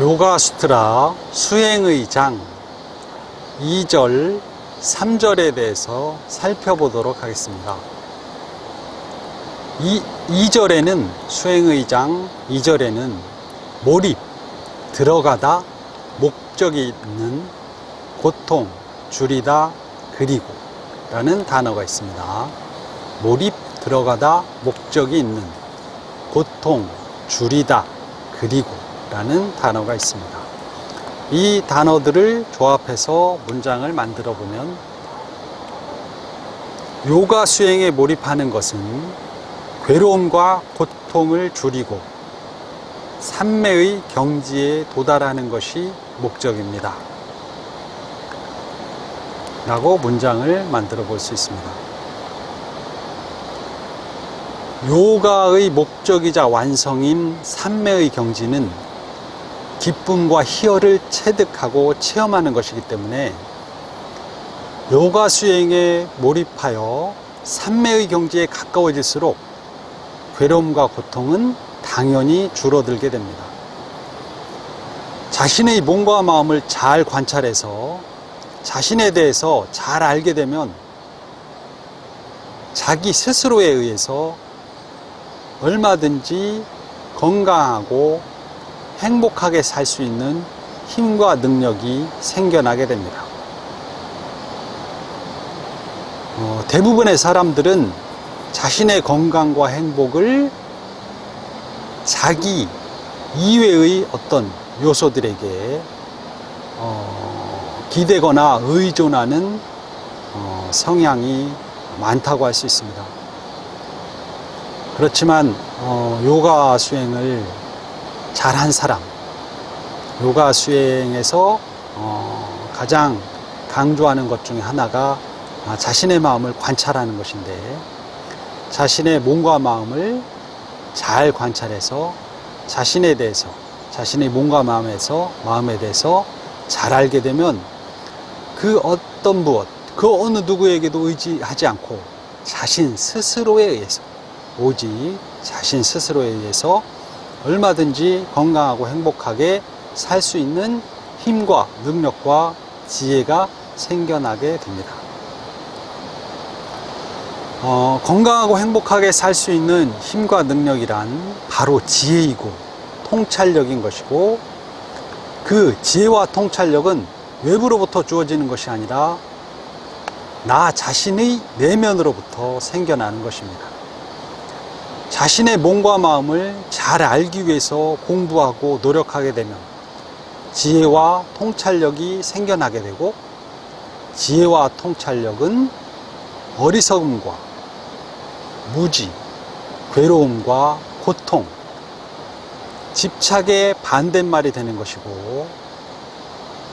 요가 수트라 수행의 장 2절, 3절에 대해서 살펴보도록 하겠습니다. 이 2절에는 수행의 장 2절에는 몰입, 들어가다, 목적이 있는 고통, 줄이다, 그리고 라는 단어가 있습니다. 몰입, 들어가다, 목적이 있는 고통, 줄이다, 그리고 라는 단어가 있습니다. 이 단어들을 조합해서 문장을 만들어 보면 요가 수행에 몰입하는 것은 괴로움과 고통을 줄이고 삼매의 경지에 도달하는 것이 목적입니다. 라고 문장을 만들어 볼 수 있습니다. 요가의 목적이자 완성인 삼매의 경지는 기쁨과 희열을 체득하고 체험하는 것이기 때문에 요가 수행에 몰입하여 삼매의 경지에 가까워질수록 괴로움과 고통은 당연히 줄어들게 됩니다. 자신의 몸과 마음을 잘 관찰해서 자신에 대해서 잘 알게 되면 자기 스스로에 의해서 얼마든지 건강하고 행복하게 살 수 있는 힘과 능력이 생겨나게 됩니다. 어, 대부분의 사람들은 자신의 건강과 행복을 자기 이외의 어떤 요소들에게 어, 기대거나 의존하는 어, 성향이 많다고 할 수 있습니다. 그렇지만 어, 요가 수행을 잘한 사람, 요가 수행에서 어, 가장 강조하는 것 중에 하나가 아, 자신의 마음을 관찰하는 것인데 자신의 몸과 마음을 잘 관찰해서 자신에 대해서 자신의 몸과 마음에서 마음에 대해서 잘 알게 되면 그 어떤 무엇 그 어느 누구에게도 의지하지 않고 자신 스스로에 의해서 오직 자신 스스로에 의해서 얼마든지 건강하고 행복하게 살 수 있는 힘과 능력과 지혜가 생겨나게 됩니다. 어, 건강하고 행복하게 살 수 있는 힘과 능력이란 바로 지혜이고 통찰력인 것이고 그 지혜와 통찰력은 외부로부터 주어지는 것이 아니라 나 자신의 내면으로부터 생겨나는 것입니다. 자신의 몸과 마음을 잘 알기 위해서 공부하고 노력하게 되면 지혜와 통찰력이 생겨나게 되고 지혜와 통찰력은 어리석음과 무지, 괴로움과 고통, 집착의 반대말이 되는 것이고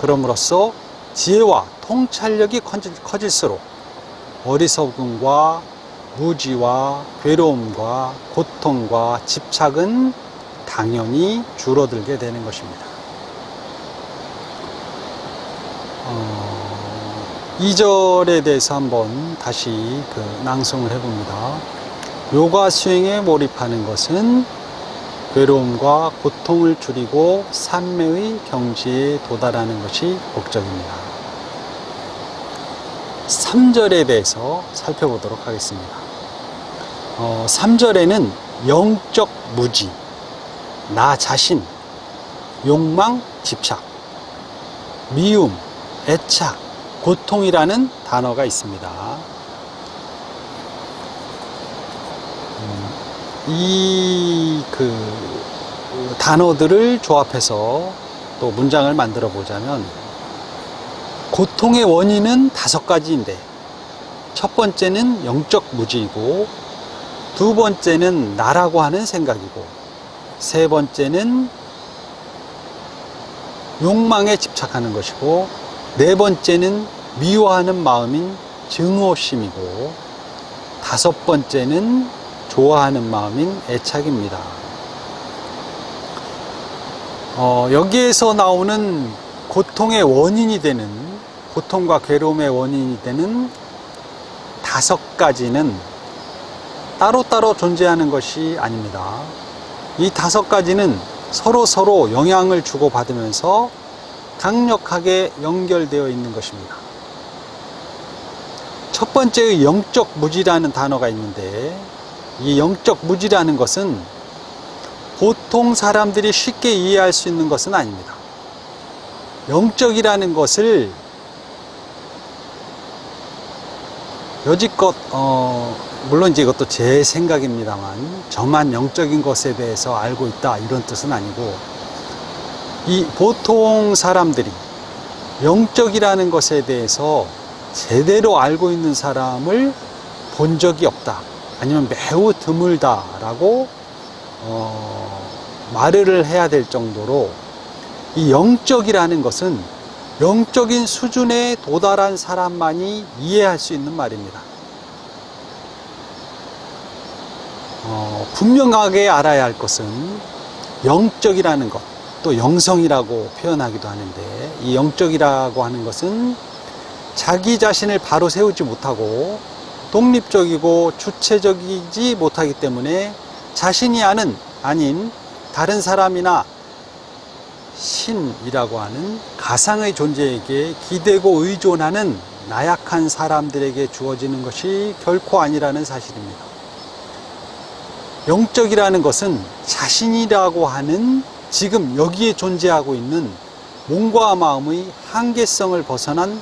그럼으로써 지혜와 통찰력이 커질수록 어리석음과 무지와 괴로움과 고통과 집착은 당연히 줄어들게 되는 것입니다. 어, 2절에 대해서 한번 다시 그 낭송을 해봅니다. 요가 수행에 몰입하는 것은 괴로움과 고통을 줄이고 삼매의 경지에 도달하는 것이 목적입니다. 3절에 대해서 살펴보도록 하겠습니다. 어, 3절에는 영적 무지, 나 자신, 욕망, 집착, 미움, 애착, 고통이라는 단어가 있습니다. 이그 단어들을 조합해서 또 문장을 만들어 보자면 고통의 원인은 다섯 가지인데 첫 번째는 영적 무지이고 두 번째는 나라고 하는 생각이고 세 번째는 욕망에 집착하는 것이고 네 번째는 미워하는 마음인 증오심이고 다섯 번째는 좋아하는 마음인 애착입니다. 어, 여기에서 나오는 고통의 원인이 되는 고통과 괴로움의 원인이 되는 다섯 가지는 따로따로 존재하는 것이 아닙니다. 이 다섯 가지는 서로 서로 영향을 주고받으면서 강력하게 연결되어 있는 것입니다. 첫 번째의 영적 무지라는 단어가 있는데 이 영적 무지라는 것은 보통 사람들이 쉽게 이해할 수 있는 것은 아닙니다. 영적이라는 것을 여지껏 어, 물론 이제 이것도 제 생각입니다만 저만 영적인 것에 대해서 알고 있다 이런 뜻은 아니고 이 보통 사람들이 영적이라는 것에 대해서 제대로 알고 있는 사람을 본 적이 없다 아니면 매우 드물다라고 어, 말을 해야 될 정도로 이 영적이라는 것은 영적인 수준에 도달한 사람만이 이해할 수 있는 말입니다. 어, 분명하게 알아야 할 것은 영적이라는 것, 또 영성이라고 표현하기도 하는데, 이 영적이라고 하는 것은 자기 자신을 바로 세우지 못하고 독립적이고 주체적이지 못하기 때문에 자신이 아는 아닌 다른 사람이나 신이라고 하는 가상의 존재에게 기대고 의존하는 나약한 사람들에게 주어지는 것이 결코 아니라는 사실입니다. 영적이라는 것은 자신이라고 하는 지금 여기에 존재하고 있는 몸과 마음의 한계성을 벗어난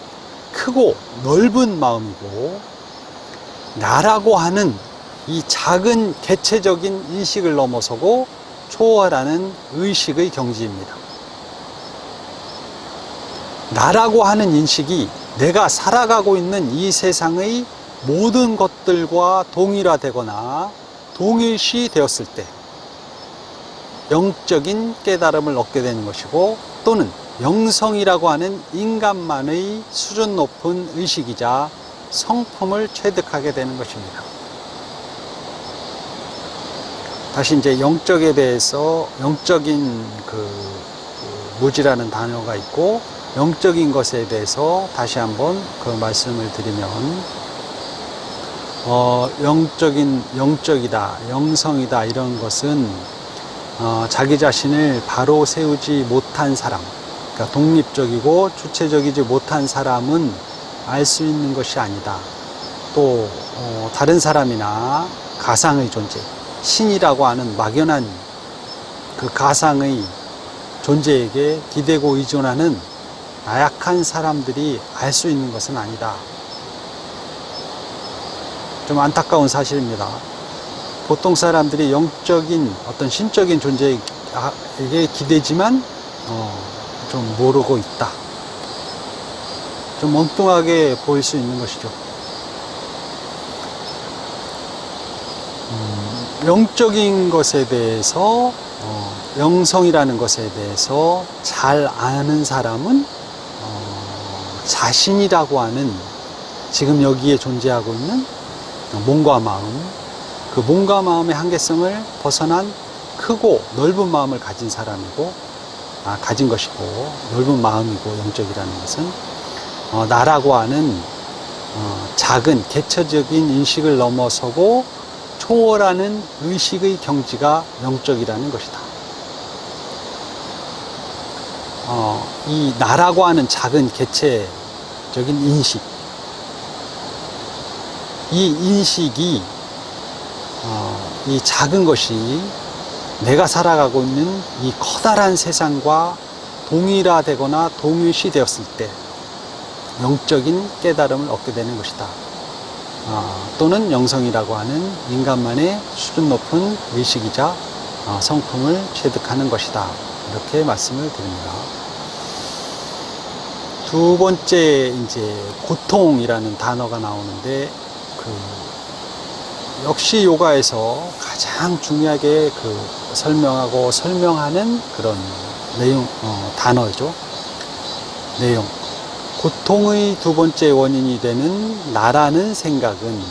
크고 넓은 마음이고 나라고 하는 이 작은 개체적인 인식을 넘어서고 초월하는 의식의 경지입니다. 나라고 하는 인식이 내가 살아가고 있는 이 세상의 모든 것들과 동일화되거나 동일시 되었을 때 영적인 깨달음을 얻게 되는 것이고 또는 영성이라고 하는 인간만의 수준 높은 의식이자 성품을 체득하게 되는 것입니다. 다시 이제 영적에 대해서 영적인 그, 그 무지라는 단어가 있고 영적인 것에 대해서 다시 한번 그 말씀을 드리면 어, 영적인 영적이다 영성이다 이런 것은 어, 자기 자신을 바로 세우지 못한 사람 그러니까 독립적이고 주체적이지 못한 사람은 알 수 있는 것이 아니다. 또 어, 다른 사람이나 가상의 존재 신이라고 하는 막연한 그 가상의 존재에게 기대고 의존하는 나약한 사람들이 알 수 있는 것은 아니다. 좀 안타까운 사실입니다. 보통 사람들이 영적인 어떤 신적인 존재에게 기대지만 어, 좀 모르고 있다. 좀 엉뚱하게 보일 수 있는 것이죠. 음, 영적인 것에 대해서 어, 영성이라는 것에 대해서 잘 아는 사람은 자신이라고 하는 지금 여기에 존재하고 있는 몸과 마음, 그 몸과 마음의 한계성을 벗어난 크고 넓은 마음을 가진 사람이고, 아, 가진 것이고, 넓은 마음이고, 영적이라는 것은, 어, 나라고 하는, 어, 작은 개체적인 인식을 넘어서고 초월하는 의식의 경지가 영적이라는 것이다. 어, 이 나라고 하는 작은 개체 적인 인식, 이 인식이 어, 이 작은 것이 내가 살아가고 있는 이 커다란 세상과 동일화되거나 동일시 되었을 때 영적인 깨달음을 얻게 되는 것이다. 어, 또는 영성이라고 하는 인간만의 수준 높은 의식이자 어, 성품을 체득하는 것이다. 이렇게 말씀을 드립니다. 두 번째 이제 고통이라는 단어가 나오는데 그 역시 요가에서 가장 중요하게 그 설명하고 설명하는 그런 내용 어, 단어죠. 내용. 고통의 두 번째 원인이 되는 나라는 생각은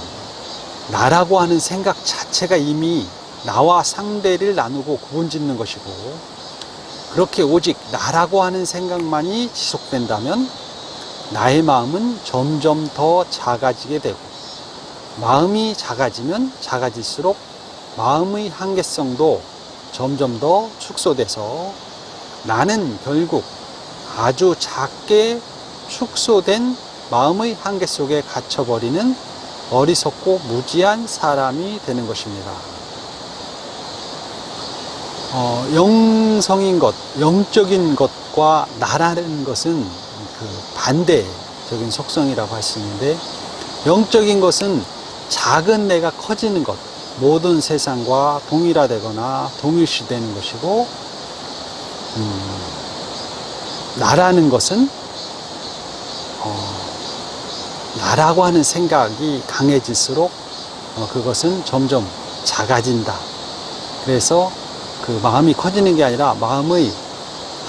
나라고 하는 생각 자체가 이미 나와 상대를 나누고 구분 짓는 것이고 그렇게 오직 나라고 하는 생각만이 지속된다면 나의 마음은 점점 더 작아지게 되고 마음이 작아지면 작아질수록 마음의 한계성도 점점 더 축소돼서 나는 결국 아주 작게 축소된 마음의 한계 속에 갇혀버리는 어리석고 무지한 사람이 되는 것입니다. 어, 영성인 것, 영적인 것과 나라는 것은 그 반대적인 속성이라고 할 수 있는데, 영적인 것은 작은 내가 커지는 것, 모든 세상과 동일화되거나 동일시되는 것이고, 음, 나라는 것은, 어, 나라고 하는 생각이 강해질수록 어, 그것은 점점 작아진다. 그래서 그 마음이 커지는 게 아니라 마음의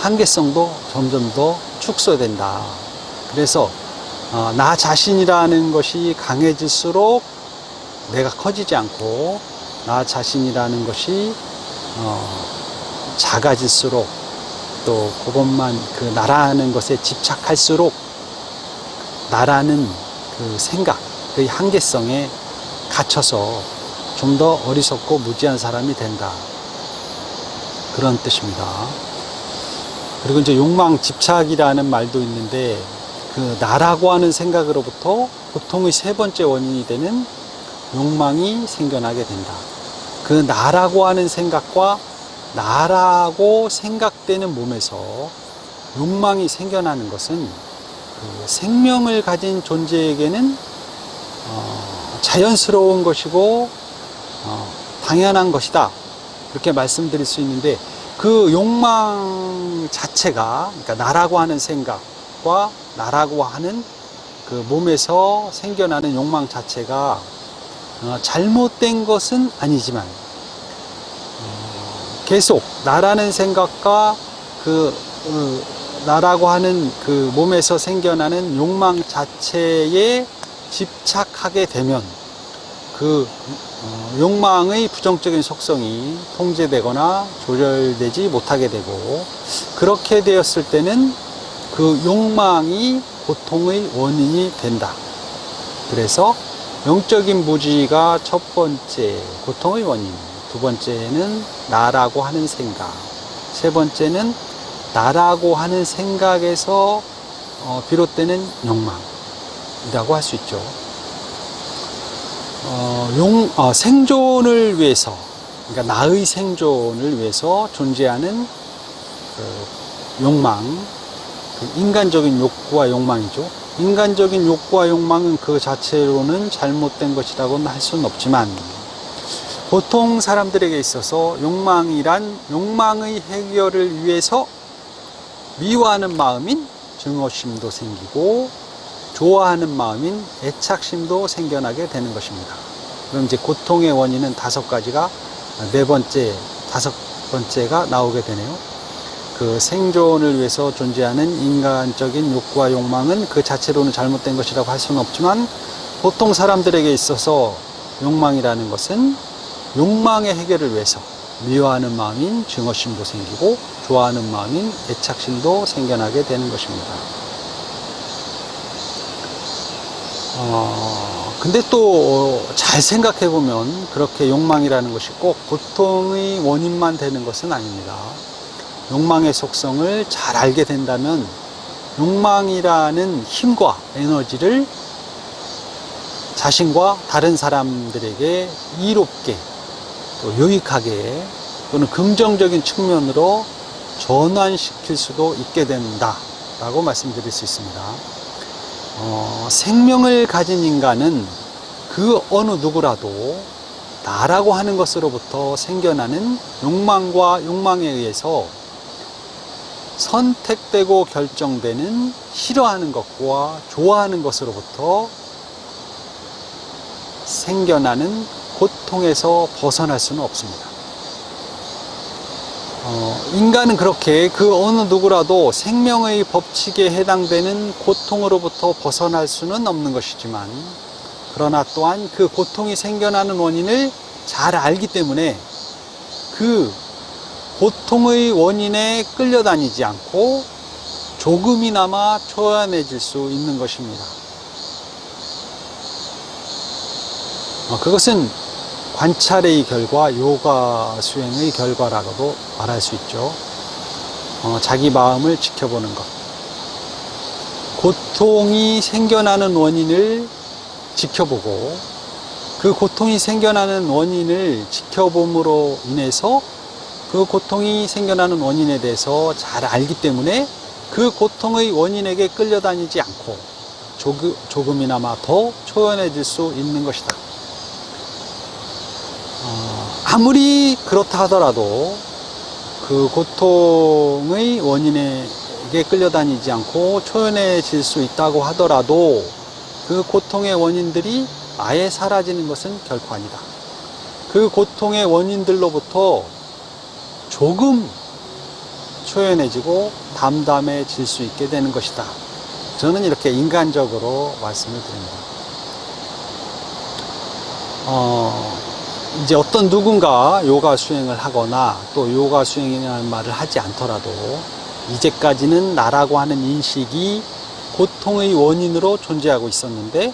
한계성도 점점 더 축소된다. 그래서 어, 나 자신이라는 것이 강해질수록 내가 커지지 않고 나 자신이라는 것이 어, 작아질수록 또 그것만 그 나라는 것에 집착할수록 나라는 그 생각, 그 한계성에 갇혀서 좀 더 어리석고 무지한 사람이 된다. 그런 뜻입니다. 그리고 이제 욕망 집착이라는 말도 있는데 그 나라고 하는 생각으로부터 고통의 세 번째 원인이 되는 욕망이 생겨나게 된다. 그 나라고 하는 생각과 나라고 생각되는 몸에서 욕망이 생겨나는 것은 그 생명을 가진 존재에게는 어, 자연스러운 것이고 어, 당연한 것이다. 이렇게 말씀드릴 수 있는데 그 욕망 자체가 그러니까 나라고 하는 생각과 나라고 하는 그 몸에서 생겨나는 욕망 자체가 어, 잘못된 것은 아니지만 어, 계속 나라는 생각과 그 어, 나라고 하는 그 몸에서 생겨나는 욕망 자체에 집착하게 되면 그 어, 욕망의 부정적인 속성이 통제되거나 조절되지 못하게 되고 그렇게 되었을 때는 그 욕망이 고통의 원인이 된다. 그래서 영적인 무지가 첫 번째 고통의 원인, 두 번째는 나라고 하는 생각, 세 번째는 나라고 하는 생각에서 어, 비롯되는 욕망이라고 할 수 있죠. 어, 용, 어, 생존을 위해서, 그러니까 나의 생존을 위해서 존재하는 그 욕망, 그 인간적인 욕구와 욕망이죠. 인간적인 욕구와 욕망은 그 자체로는 잘못된 것이라고는 할 수는 없지만, 보통 사람들에게 있어서 욕망이란 욕망의 해결을 위해서 미워하는 마음인 증오심도 생기고 좋아하는 마음인 애착심도 생겨나게 되는 것입니다. 그럼 이제 고통의 원인은 다섯 가지가 네 번째, 다섯 번째가 나오게 되네요. 그 생존을 위해서 존재하는 인간적인 욕구와 욕망은 그 자체로는 잘못된 것이라고 할 수는 없지만 보통 사람들에게 있어서 욕망이라는 것은 욕망의 해결을 위해서 미워하는 마음인 증오심도 생기고 좋아하는 마음인 애착심도 생겨나게 되는 것입니다. 어, 근데 또 잘 생각해 보면 그렇게 욕망이라는 것이 꼭 고통의 원인만 되는 것은 아닙니다. 욕망의 속성을 잘 알게 된다면 욕망이라는 힘과 에너지를 자신과 다른 사람들에게 이롭게 또 유익하게 또는 긍정적인 측면으로 전환시킬 수도 있게 된다라고 말씀드릴 수 있습니다. 어, 생명을 가진 인간은 그 어느 누구라도 나라고 하는 것으로부터 생겨나는 욕망과 욕망에 의해서 선택되고 결정되는 싫어하는 것과 좋아하는 것으로부터 생겨나는 고통에서 벗어날 수는 없습니다. 어, 인간은 그렇게 그 어느 누구라도 생명의 법칙에 해당되는 고통으로부터 벗어날 수는 없는 것이지만, 그러나 또한 그 고통이 생겨나는 원인을 잘 알기 때문에 그 고통의 원인에 끌려다니지 않고 조금이나마 초연해질 수 있는 것입니다. 어, 그것은 관찰의 결과, 요가 수행의 결과라고도 말할 수 있죠. 어, 자기 마음을 지켜보는 것. 고통이 생겨나는 원인을 지켜보고 그 고통이 생겨나는 원인을 지켜봄으로 인해서 그 고통이 생겨나는 원인에 대해서 잘 알기 때문에 그 고통의 원인에게 끌려다니지 않고 조금, 조금이나마 더 초연해질 수 있는 것이다. 어, 아무리 그렇다 하더라도 그 고통의 원인에게 끌려다니지 않고 초연해질 수 있다고 하더라도 그 고통의 원인들이 아예 사라지는 것은 결코 아니다. 그 고통의 원인들로부터 조금 초연해지고 담담해질 수 있게 되는 것이다. 저는 이렇게 인간적으로 말씀을 드립니다. 어, 이제 어떤 누군가 요가 수행을 하거나 또 요가 수행이라는 말을 하지 않더라도 이제까지는 나라고 하는 인식이 고통의 원인으로 존재하고 있었는데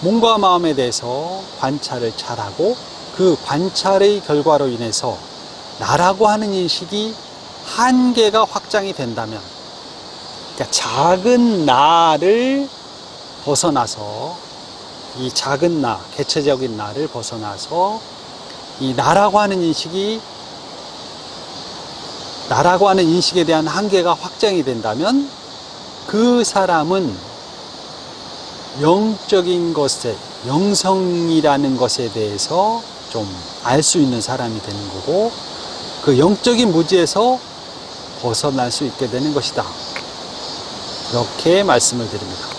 몸과 마음에 대해서 관찰을 잘하고 그 관찰의 결과로 인해서 나라고 하는 인식이 한계가 확장이 된다면 그러니까 작은 나를 벗어나서 이 작은 나, 개체적인 나를 벗어나서 이 나라고 하는 인식이 나라고 하는 인식에 대한 한계가 확장이 된다면 그 사람은 영적인 것에, 영성이라는 것에 대해서 좀 알 수 있는 사람이 되는 거고, 그 영적인 무지에서 벗어날 수 있게 되는 것이다. 이렇게 말씀을 드립니다.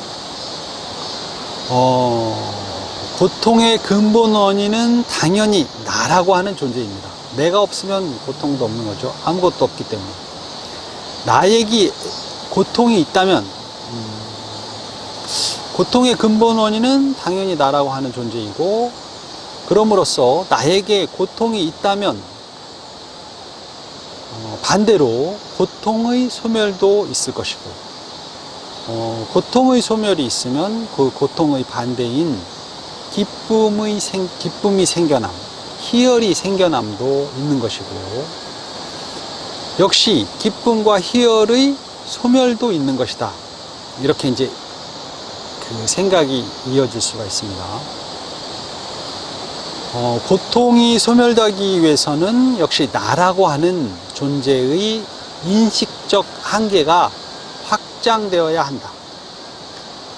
어, 고통의 근본 원인은 당연히 나라고 하는 존재입니다. 내가 없으면 고통도 없는 거죠. 아무것도 없기 때문에. 나에게 고통이 있다면, 음, 고통의 근본 원인은 당연히 나라고 하는 존재이고, 그럼으로써 나에게 고통이 있다면, 어, 반대로 고통의 소멸도 있을 것이고, 어, 고통의 소멸이 있으면 그 고통의 반대인 기쁨의 생, 기쁨이 생겨남, 희열이 생겨남도 있는 것이고, 역시 기쁨과 희열의 소멸도 있는 것이다. 이렇게 이제 그 생각이 이어질 수가 있습니다. 어, 고통이 소멸되기 위해서는 역시 나라고 하는 존재의 인식적 한계가 확장되어야 한다.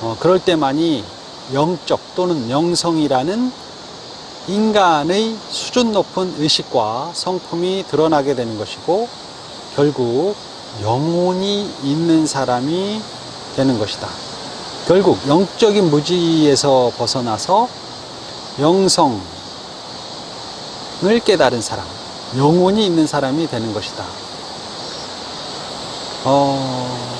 어, 그럴 때만이 영적 또는 영성이라는 인간의 수준 높은 의식과 성품이 드러나게 되는 것이고 결국 영혼이 있는 사람이 되는 것이다. 결국 영적인 무지에서 벗어나서 영성을 깨달은 사람, 영혼이 있는 사람이 되는 것이다. 어,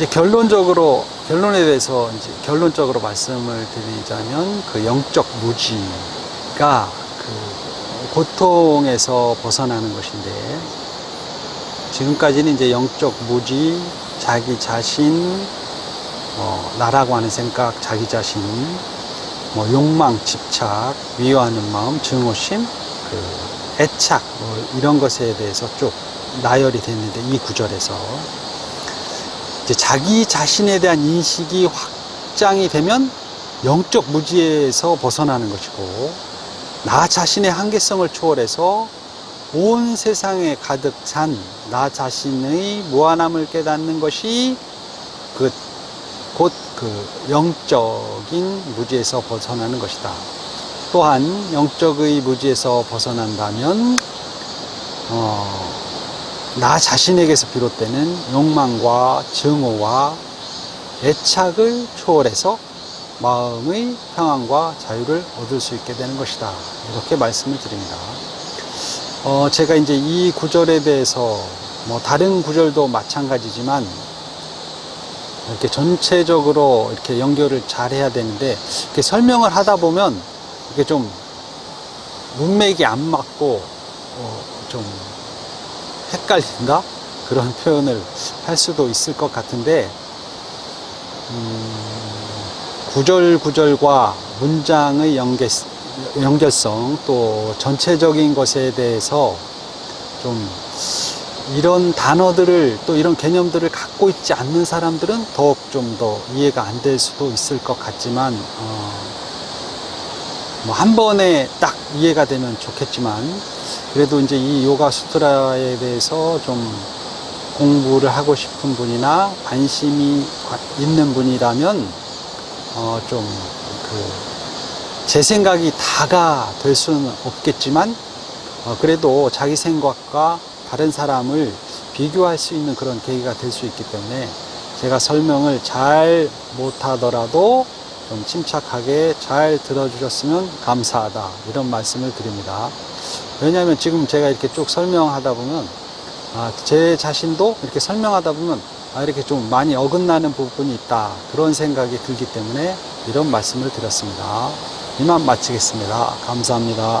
이제 결론적으로, 결론에 대해서 이제 결론적으로 말씀을 드리자면 그 영적 무지가 그 고통에서 벗어나는 것인데 지금까지는 이제 영적 무지, 자기 자신, 어, 나라고 하는 생각, 자기 자신, 뭐 욕망, 집착, 미워하는 마음, 증오심, 그 애착, 뭐 이런 것에 대해서 쭉 나열이 됐는데 이 구절에서 이제 자기 자신에 대한 인식이 확장이 되면 영적 무지에서 벗어나는 것이고 나 자신의 한계성을 초월해서 온 세상에 가득 찬 나 자신의 무한함을 깨닫는 것이 그 곧 그 영적인 무지에서 벗어나는 것이다. 또한 영적의 무지에서 벗어난다면 어, 나 자신에게서 비롯되는 욕망과 증오와 애착을 초월해서 마음의 평안과 자유를 얻을 수 있게 되는 것이다. 이렇게 말씀을 드립니다. 어, 제가 이제 이 구절에 대해서 뭐 다른 구절도 마찬가지지만 이렇게 전체적으로 이렇게 연결을 잘 해야 되는데 이렇게 설명을 하다 보면 이게 좀 문맥이 안 맞고 어, 좀 헷갈린다? 그런 표현을 할 수도 있을 것 같은데 음, 구절 구절과 문장의 연계 연결성 또 전체적인 것에 대해서 좀 이런 단어들을 또 이런 개념들을 갖고 있지 않는 사람들은 더욱 좀 더 이해가 안 될 수도 있을 것 같지만 어, 뭐 한 번에 딱 이해가 되면 좋겠지만 그래도 이제 이 요가 수트라에 대해서 좀 공부를 하고 싶은 분이나 관심이 과- 있는 분이라면 어, 좀 그 제 생각이 다가 될 수는 없겠지만 어, 그래도 자기 생각과 다른 사람을 비교할 수 있는 그런 계기가 될 수 있기 때문에 제가 설명을 잘 못하더라도 좀 침착하게 잘 들어주셨으면 감사하다 이런 말씀을 드립니다. 왜냐하면 지금 제가 이렇게 쭉 설명하다 보면 아, 제 자신도 이렇게 설명하다 보면 아, 이렇게 좀 많이 어긋나는 부분이 있다 그런 생각이 들기 때문에 이런 말씀을 드렸습니다. 이만 마치겠습니다. 감사합니다.